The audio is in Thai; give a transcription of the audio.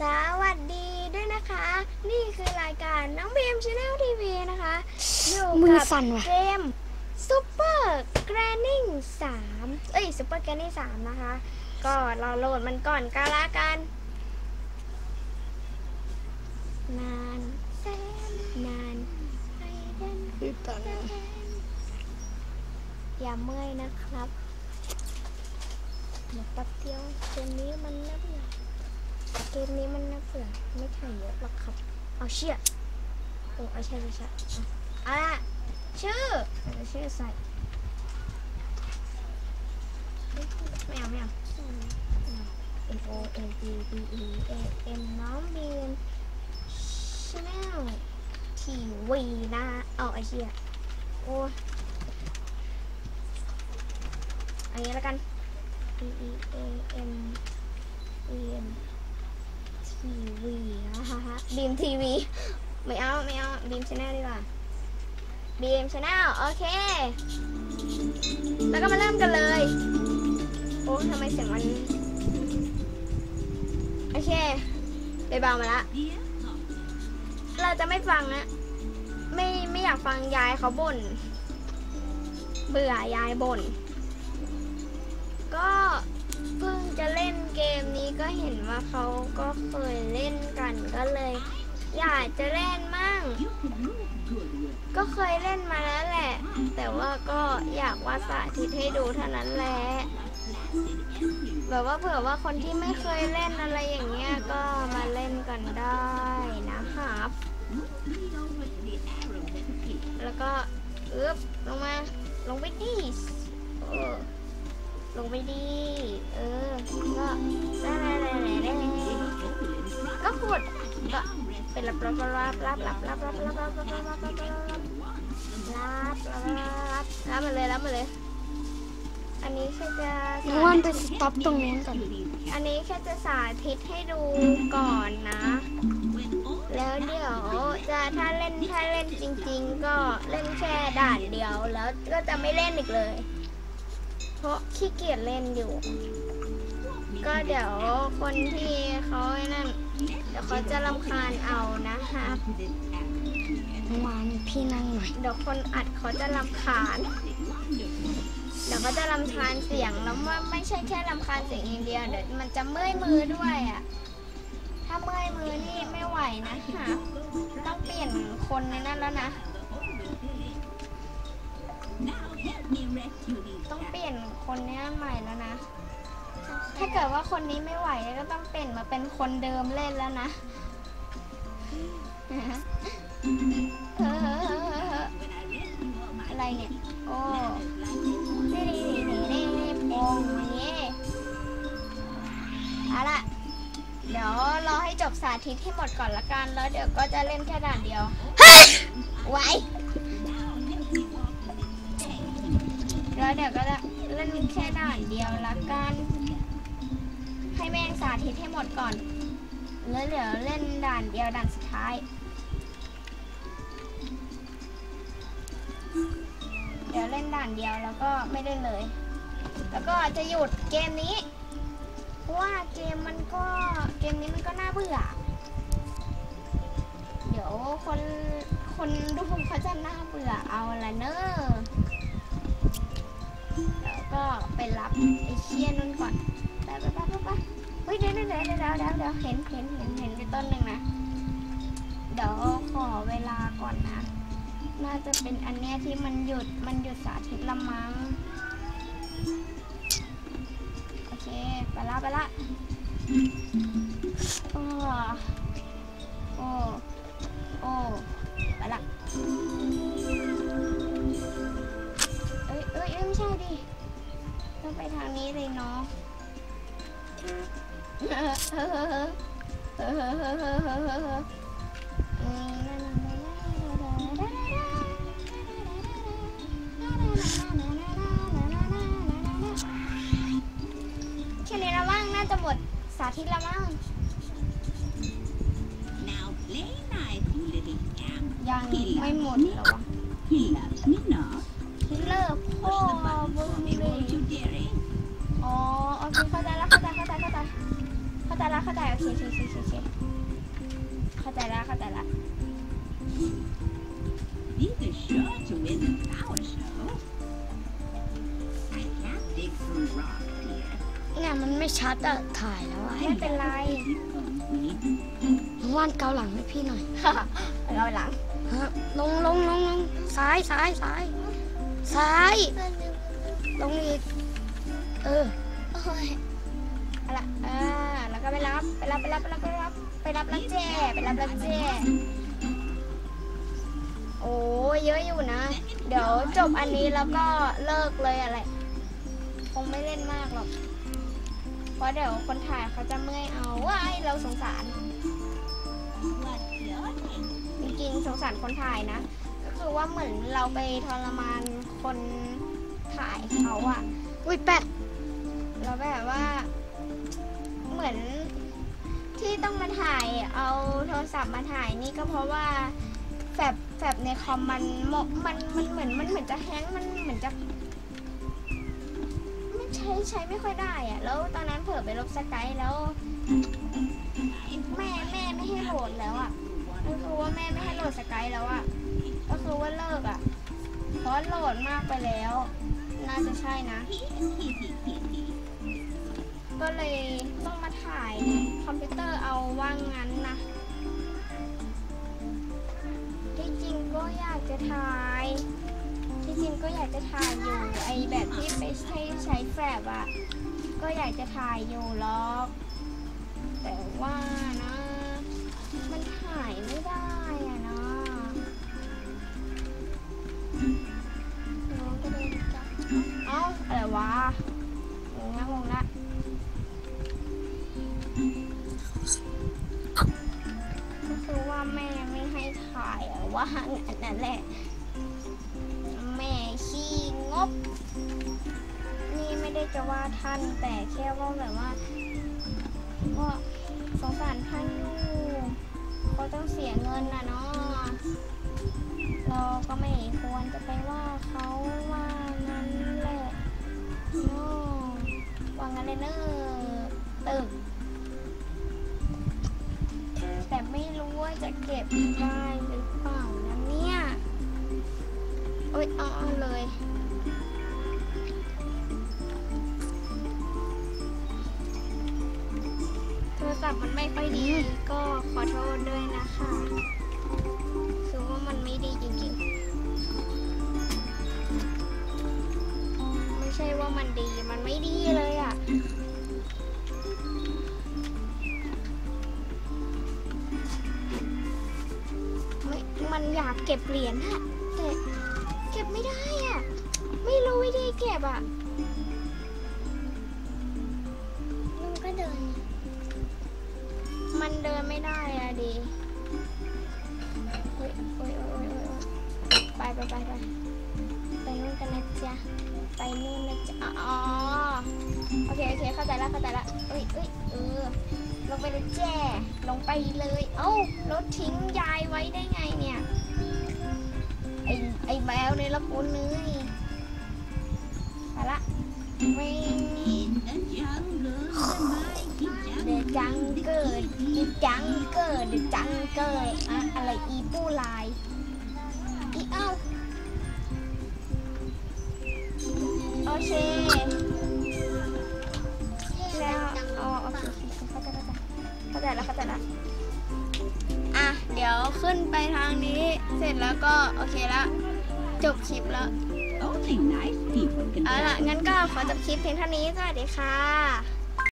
สวัสดีด้วยนะคะ นี่คือรายการน้องบีมชาแนลทีวีนะคะอยู่มือกับสั่นว่ะ เกมซูเปอร์แกรนนิ่งสามเอ้ยซูเปอร์แกรนนิ่งสามนะคะ ก็เราโหลดมันก่อนก็แล้วกัน นานแสนนานไปเดินคือตอนนี้อย่าเมื่อยนะครับเดี๋ยวแป๊บเดียวเกมนี้มันน่าเบื่อ เกมนี้มันน่าเบื่อไม่ถ่ายเยอะหรอกครับ เอาเชี่ยโอ้เอาใช่ใช่ใช่เอาละชื่อเอาชื่อใส่ไม่เอาไม่เอา N O N G B E A M น้องบีนชาแนลทีวีนะเอาไอเชี่ยโอ้ยอันนี้แล้วกัน B E A M E M T V ฮ่าฮ่าบีมทีวีไม่เอาไม่เอาบีมชาแนลดีกว่าบีมชาแนลโอเค แล้วก็มาเริ่มกันเลย โอ้ทำไมเสียงมัน โอเคไปเบามาละ เราจะไม่ฟังนะ ไม่ไม่อยากฟังยายเขาบ่น เบื่อยายบ่น ก็เห็นว่าเขาก็เคยเล่นกันก็เลย อยากจะเล่นมั่ง ก็เคยเล่นมาแล้วแหละ แต่ว่าก็อยากว่าสาธิตให้ดูเท่านั้นแหละแบบว่าเผื่อว่าคนที่ไม่เคยเล่นอะไรอย่างเงี้ยก็มาเล่นกันได้นะครับ แล้วก็อึ๊บลงมาลงไปดิเออ ลงไปดี เออ ก็ได้ได้ได้ได้ก็ขุดก็เป็นรับรับรับรับรับรับรับรับรับรับรับรับรับรับรับรับรับรับมาเลยรับมาเลย อันนี้แค่จะน้องวันไปสต็อปตรงนู้นก่อน อันนี้แค่จะสาธิตให้ดูก่อนนะ แล้วเดี๋ยวจะถ้าเล่นถ้าเล่นจริง ๆ ก็เล่นแค่ด่านเดียวแล้วก็จะไม่เล่นอีกเลย ราะขี้เกียจเล่นอยู่ ก็เดี๋ยวคนที่เขาไอ้นั่น เดี๋ยวเขาจะรำคาญเอานะคะวันพี่นั่งหน่อย เดี๋ยวคนอัดเขาจะรำคาญ เดี๋ยวเขาจะรำคาญเสียงแล้วว่าไม่ใช่แค่รำคาญเสียงอย่างเดียวเดี๋ยวมันจะเมื่อยมือด้วยอะ ถ้าเมื่อยมือนี่ไม่ไหวนะคะต้องเปลี่ยนคนในนั้นแล้วนะ ต้องเปลี่ยนคนเนี้ยใหม่แล้วนะ ถ้าเกิดว่าคนนี้ไม่ไหวก็ต้องเปลี่ยนมาเป็นคนเดิมเล่นแล้วนะเอออะไรเนี่ย โอ้นี่นี่นี่นี่นี่โป่งอย่างนี้เอาละเดี๋ยวรอให้จบสาธิตให้หมดก่อนละกัน แล้วเดี๋ยวก็จะเล่นแค่ด่านเดียวไว้ แล้วเดี๋ยวก็จะเล่นแค่ด่านเดียวละกัน ให้แม่งสาธิตให้หมดก่อน แล้วเดี๋ยวเล่นด่านเดียวด่านสุดท้าย เดี๋ยวเล่นด่านเดียวแล้วก็ไม่เล่นเลย แล้วก็จะหยุดเกมนี้เพราะว่าเกมมันก็เกมนี้มันก็น่าเบื่อ เดี๋ยวคนคนดูเขาจะน่าเบื่อเอาละเนอะ แล้วก็ไปรับไอ้เชี่ยนั่นก่อนไปไปไปไปไปเฮ้ยเดี๋ยวเดี๋ยวเดี๋ยวเดี๋ยวเดี๋ยวเดี๋ยวเห็นเห็นเห็นเห็นไปต้นหนึ่งนะเดี๋ยวขอเวลาก่อนนะ น่าจะเป็นอันเนี้ยที่มันหยุดมันหยุดสาธิตละมั้งโอเคไปละไปละโอ้โอ้โอ้ ไปทางนี้เลยเนาะแค่นี้ละมั้งน่าจะหมดสาธิตละมั้งยังไม่หมดหรอ เข้าใจโอเคโอเคโอเคโอเคเข้าใจละเข้าใจละ Be the sure to win the flower show. I can't dig through rock, dear. เนี่ยมันไม่ชัดอะถ่ายแล้วอะไม่เป็นไร Keep going, Winnie. น้องวานเกาหลังให้พี่หน่อย เราไปหลังฮะลงลงลงลงซ้ายซ้ายซ้ายซ้าย ลงอีก เออ เอาละอ่าแล้วก็ ไปรับไปรับไปรับไปรับไปรับรับแจไปรับลักแจโอ้เยอะอยู่นะ เดี๋ยวจบอันนี้แล้วก็เลิกเลยอะไร คงไม่เล่นมากหรอก เพราะเดี๋ยวคนถ่ายเขาจะเมื่อยเอาว้ายเราสงสารจริงๆสงสารคนถ่ายนะ ก็คือว่าเหมือนเราไปทรมานคนถ่ายเขาอะอุ้ยแปดแล้วแบบว่า เหมือน ที่ต้องมาถ่ายเอาโทรศัพท์มาถ่ายนี่ก็เพราะว่าแฟบแฟบในคอมมันมันมันเหมือนมันเหมือนจะแฮงก์มันเหมือนจะไมันใช้ใช้ไม่ค่อยได้อะแล้วตอนนั้นเผลอไปลบสกายแล้ว แม่แม่ไม่ให้โหลดแล้วอะก็คือว่าแม่ไม่ให้โหลดสกายแล้วอะก็คือว่าเลิกอะเพราะโหลดมากไปแล้ว น่าจะใช่นะ ก็เลยต้องมาถ่ายคอมพิวเตอร์เอาว่างั้นนะที่จริงก็อยากจะถ่าย ที่จริงก็อยากจะถ่ายอยู่ไอแบบที่ไม่ใช่ใช้แฟลชอะก็อยากจะถ่ายอยู่หรอก แต่ว่านะ มันถ่ายไม่ได้อะนะน้องก็เดินจับเอ้าอะไรวะงงละงงละ ว่างั้นนั่นแหละ แม่ขี้งบ นี่ไม่ได้จะว่าท่านแต่แค่ว่าแบบว่าก็สงสารท่านอยู่เขาต้องเสียเงินนะเนาะเราก็ไม่ควรจะไปว่ ว่าจะเก็บได้หรือเปล่านะเนี่ยโอ๊ยเอาเอาเลยโทรศัพท์มันไม่ค่อยดี ก็ขอโทษด้วยนะคะคือว่ามันไม่ดีจริงๆ ไม่ใช่ว่ามันดี มันไม่ดีเลยอะ่ะ อยากเก็บเหรียญอะแต่เก็บไม่ได้อะไม่รู้วิธีเก็บอะลุงก็เดิน มันเดินไม่ได้อะดิโอ้ยโอ้ยโอ้ยโอ้ยโอ้ยไปไปไปไปไปนู่นกันนะจ๊ะไปนู่นนะจ๊ะอ๋อโอเคโอเคเข้าใจละเข้าใจละเอ้ยเอ้ยเออ ลงไปเลยแจ้ลงไปเลย เอ้ารถทิ้งยายไว้ได้ไงเนี่ย ไอไอแมวในละคุณเนยไปละวิ่ง In the jungle, the mighty เดจังเกิดเดจังเกิดเดจังเกิดอะอะไรอีปูลาย อีเอ้าโอเค ขึ้นไปทางนี้ เสร็จแล้วก็โอเคละจบคลิปแล้ว Only nice people can เอาล่ะ tell. งั้นก็ขอจบคลิปเพียงเท่านี้ สวัสดีค่ะ